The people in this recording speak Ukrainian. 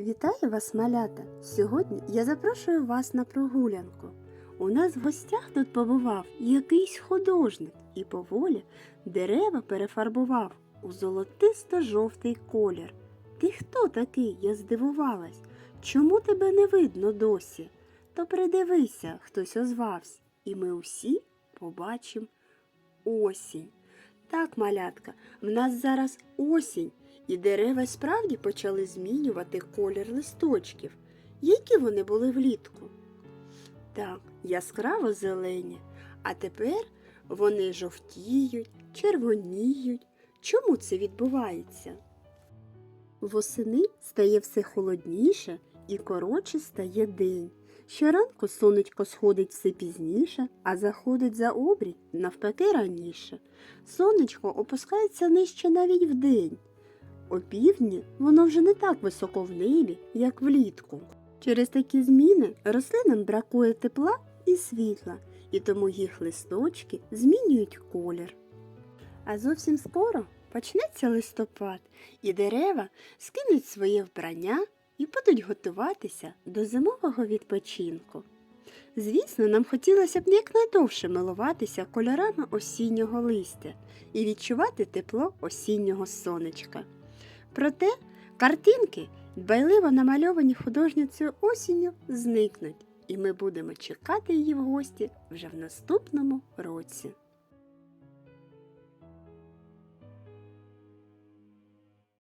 Вітаю вас, малята! Сьогодні я запрошую вас на прогулянку. У нас в гостях тут побував якийсь художник і поволі дерева перефарбував у золотисто-жовтий колір. Ти хто такий? Я здивувалась. Чому тебе не видно досі? То придивися, хтось озвався, і ми усі побачимо осінь. Так, малятка, в нас зараз осінь, і дерева справді почали змінювати колір листочків. Які вони були влітку? Так, яскраво зелені, а тепер вони жовтіють, червоніють. Чому це відбувається? Восени стає все холодніше і коротше стає день. Щоранку сонечко сходить все пізніше, а заходить за обрій навпаки раніше. Сонечко опускається нижче навіть вдень. Опівдні воно вже не так високо в небі, як влітку. Через такі зміни рослинам бракує тепла і світла, і тому їх листочки змінюють колір. А зовсім скоро почнеться листопад, і дерева скинуть своє вбрання і будуть готуватися до зимового відпочинку. Звісно, нам хотілося б якнайдовше милуватися кольорами осіннього листя і відчувати тепло осіннього сонечка. Проте картинки, дбайливо намальовані художницею осінню, зникнуть, і ми будемо чекати її в гості вже в наступному році.